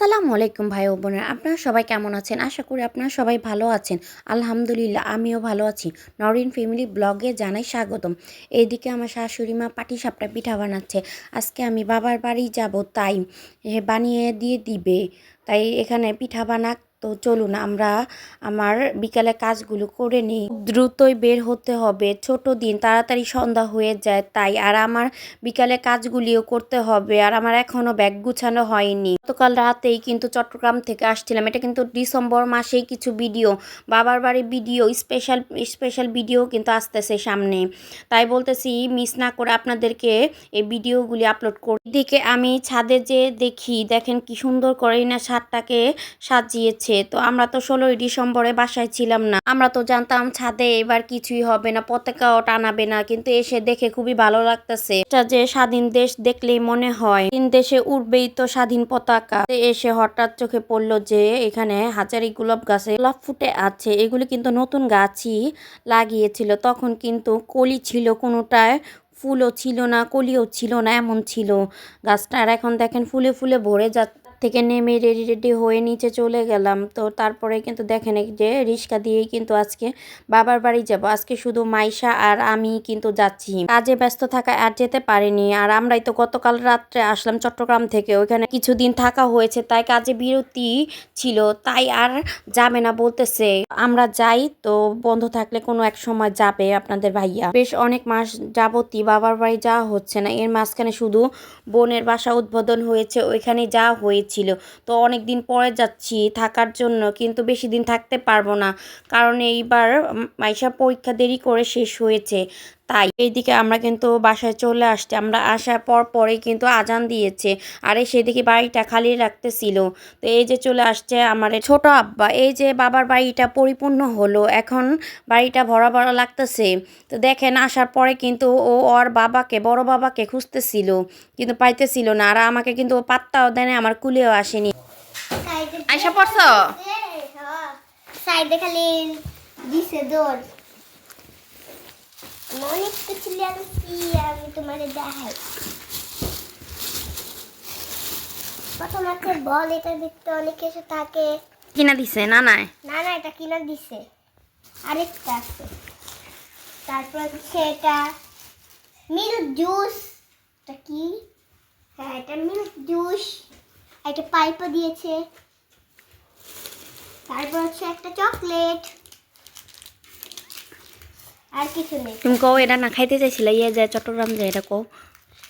আসসালামু আলাইকুম ভাই ও বোনেরা, আপনারা সবাই কেমন আছেন? আশা করি আপনারা সবাই ভালো আছেন। আলহামদুলিল্লাহ, আমিও ভালো আছি। নরিন ফ্যামিলি ব্লগে জানাই স্বাগতম। এইদিকে আমার শাশুড়ি মা পাটি সাপটা পিঠা বানাচ্ছে। আজকে আমি বাবার বাড়ি যাব, তাই বানিয়ে দিয়ে দিবে। তাই এখানে পিঠা বানাক তো চলুন আমরা আমার বিকালে কাজগুলো করে নিই। দ্রুতই বের হতে হবে, ছোট দিন, তাড়াতাড়ি সন্ধ্যা হয়ে যায় তাই। আর আমার বিকালে কাজগুলিও করতে হবে, আর আমার এখনও ব্যাগ গুছানো হয়নি। গতকাল রাতেই কিন্তু চট্টগ্রাম থেকে আসছিলাম। এটা কিন্তু ডিসেম্বর মাসেই কিছু ভিডিও, বাবার বাড়ির ভিডিও, স্পেশাল স্পেশাল ভিডিও কিন্তু আসতেছে সামনে। তাই বলতেছি, মিস না করে আপনাদেরকে এই ভিডিওগুলি আপলোড করি। এদিকে আমি ছাদে যে দেখি, দেখেন কি সুন্দর করে না ছাদটাকে সাজিয়েছে। তো আমরা তো ষোলোই ডিসেম্বরে বাসায় ছিলাম না। আমরা তো জানতাম ছাদে এবার কিছুই হবে না, পতাকাও টানাবে না, কিন্তু এসে দেখে খুবই ভালো লাগতেছে। এটা যে স্বাধীন দেশ দেখলেই মনে হয় তিন দেশে উঠবেই তো স্বাধীন পতাকা। এসে হঠাৎ চোখে পড়ল যে এখানে হাজারি গোলাপ গাছে গোলাপ ফুটে আছে, এগুলি কিন্তু নতুন গাছই লাগিয়েছিল, তখন কিন্তু কলি ছিল কোনোটায়, ফুলও ছিল না, কলিও ছিল না, এমন ছিল। গাছটা আর এখন দেখেন ফুলে ফুলে ভরে যা থেকে নেমে রেডি রেডি হয়ে নিচে চলে গেলাম। তো তারপরে কিন্তু দেখেন যে রিক্সা দিয়েই কিন্তু আজকে বাবার বাড়ি যাব। আজকে শুধু মাইশা আর আমি কিন্তু যাচ্ছি। কাজে ব্যস্ত থাকা আর যেতে পারিনি। আর আমরাই তো গতকাল রাত্রে আসলাম চট্টগ্রাম থেকে। ওইখানে কিছুদিন থাকা হয়েছে, তাই কাজে বিরতি ছিল। তাই আর যাবে না বলতেছে। আমরা যাই তো বন্ধ থাকলে কোনো এক সময় যাবে আপনাদের ভাইয়া। বেশ অনেক মাস যাবতই বাবার বাড়ি যাওয়া হচ্ছে না। এর মাঝখানে শুধু বোনের বাসা উদ্বোধন হয়েছে। ওইখানে যাওয়া হয়েছিল তো অনেক দিন পরে যাচ্ছি থাকার জন্য, কিন্তু বেশি দিন থাকতে পারব না। কারণ এইবার মাইশা পরীক্ষা দেরি করে শেষ হয়েছে। তাই এইদিকে আমরা কিন্তু বাসায় চলে আসছি। আমরা আসার পর পরেই কিন্তু আজান দিয়েছে। আরে সেদিকে বাড়িটা খালি রাখতেছিল। তো এই যে চলে আসছে আমার ছোট আব্বা। এই যে বাবার বাড়িটা পরিপূর্ণ হলো। এখন বাড়িটা ভরা ভরা লাগতেছে। তো দেখেন আসার পরে কিন্তু ও ওর বাবাকে বড় বাবাকে খুঁজতেছিল। কিন্তু পাইতেছিল না। আর আমাকে কিন্তু ও পাত্তাও দেয় না, আমার কুলেও আসেনি। আয়সা পড়ছো? সাইডে খালি দিছে দৌড় অনেক কিছু আনছি আমি তোমাদের দেখাই। প্রথম আছে বল এটা দেখতে অনেক কিছু থাকে। কিনা দিছে না নাই না না এটা কিনা দিছে। আরেকটা আছে। তারপর হচ্ছে এটা মিল্ক জুস। এটা কি? হ্যাঁ এটা মিল্ক জুস। একটা পাইপও দিয়েছে। তারপর হচ্ছে একটা চকলেট। আর কিছু নেই। তুমি কও এটা না খাইতে চাইছিলে? ইয়ে যায় চট্টগ্রাম যায় এটা কও।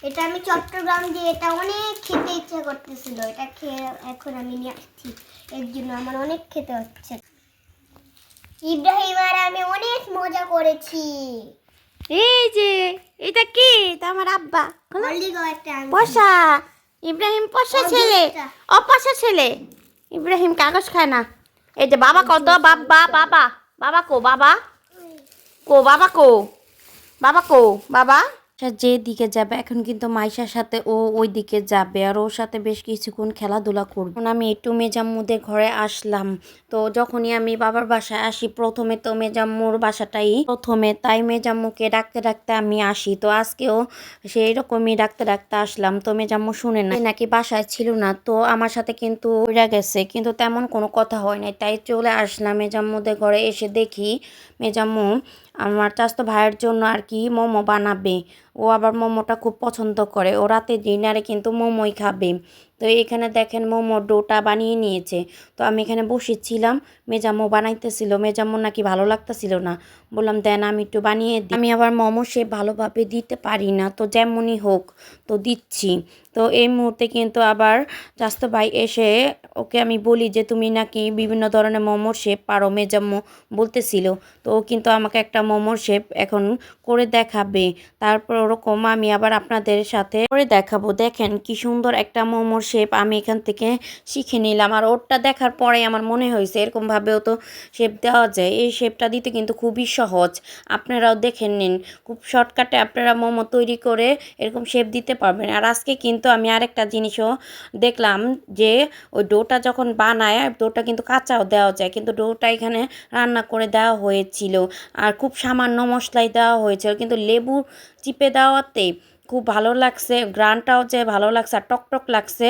এটা আমি চট্টগ্রাম দিয়ে এটা অনেক খেতে ইচ্ছা করতেছিল। এটা খেয়ে এখন আমি নিয়ে আসছি। এর জন্য আমার অনেক খেতে হচ্ছে। ইব্রাহিম আর আমি অনেক মজা করেছি। এই যে এটা কি? এটা আমার আব্বা। পশা। ইব্রাহিম পশা ছেলে। অপশা ছেলে। ইব্রাহিম কাগজ খায় না। এই যে বাবা কত? বাবা বাবা। বাবা কো বাবা? কো, বাবা কো বাবা কো, বাবা। যে দিকে যাবে, এখন কিন্তু মাইশার সাথে ও ওই দিকে যাবে আর ওর সাথে বেশ কিছুক্ষণ খেলাধুলা করবে। আমি একটু মেজাম্মুদের ঘরে আসলাম। তো যখনই আমি বাবার বাসায় আসি, প্রথমে তো মেজাম্মুর বাসাটাই, প্রথমে তাই মেজাম্মুকে ডাকতে ডাকতে আমি আসি। তো আজকেও সেই রকমই ডাকতে ডাকতে আসলাম। তো মেজাম্মু শুনে না নাকি বাসায় ছিল না। তো আমার সাথে কিন্তু উড়া গেছে, কিন্তু তেমন কোনো কথা হয় নাই। তাই চলে আসলাম মেজাম্মুদের ঘরে, এসে দেখি মেজাম্মু আমার চাস্তো ভাইয়ের জন্য আর কি মোমো বানাবে। ও আবার মোমোটা খুব পছন্দ করে। ও রাতে ডিনারে কিন্তু মোমোই খাবে। তো এখানে দেখেন মোমো ডোটা বানিয়ে নিয়েছে। তো আমি এখানে বসেছিলাম। মেজামো বানাইতেছিল। মেজাম্মু নাকি ভালো লাগতেছিল না। বললাম, দেন আমি একটু বানিয়ে দিই। আমি আবার মোমো সে ভালোভাবে দিতে পারি না। তো যেমনই হোক, তো দিচ্ছি। তো এই মুহূর্তে কিন্তু আবার চাস্তো ভাই এসে ওকে আমি বলি যে, তুমি নাকি বিভিন্ন ধরনের মোমোর শেপ পারো মেজাম্মু বলতেছিল। তো ও কিন্তু আমাকে একটা মোমোর শেপ এখন করে দেখাবে। তারপর ওরকম, আমি আবার আপনাদের সাথে করে দেখাবো। দেখেন কি সুন্দর একটা মোমোর শেপ আমি এখান থেকে শিখে নিলাম। আর ওরটা দেখার পরে আমার মনে হয়েছে এরকমভাবেও তো শেপ দেওয়া যায়। এই শেপটা দিতে কিন্তু খুবই সহজ। আপনারাও দেখে নিন, খুব শর্টকাটে আপনারা মোমো তৈরি করে এরকম শেপ দিতে পারবেন। আর আজকে কিন্তু আমি আরেকটা জিনিসও দেখলাম যে, ওই ডোটা যখন বানায়, ডোটা কিন্তু কাঁচাও দেওয়া যায়। কিন্তু ডোটা এখানে রান্না করে দেওয়া হয়েছিল। আর খুব সামান্য মশলাই দেওয়া হয়েছিল। কিন্তু লেবু চিপে দেওয়াতে খুব ভালো লাগছে, গ্রানটাও যে ভালো লাগছে আর টকটক লাগছে,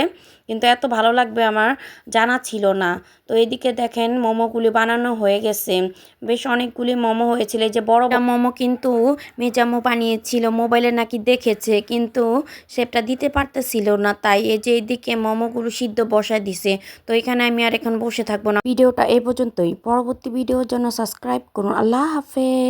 কিন্তু এত ভালো লাগবে আমার জানা ছিল না। তো এদিকে দেখেন মোমোগুলি বানানো হয়ে গেছে। বেশ অনেকগুলি মোমো হয়েছিল যে বড় মোমো কিন্তু মেজামো বানিয়েছিল, মোবাইলে নাকি দেখেছে, কিন্তু সেটা দিতে পারতেছিল না, তাই এই যে এইদিকে মোমোগুলো সিদ্ধ বসায় দিছে। তো এখানে আমি আর এখন বসে থাকব না। ভিডিওটা এই পর্যন্তই। পরবর্তী ভিডিওর জন্য সাবস্ক্রাইব করুন। আল্লাহ হাফেজ।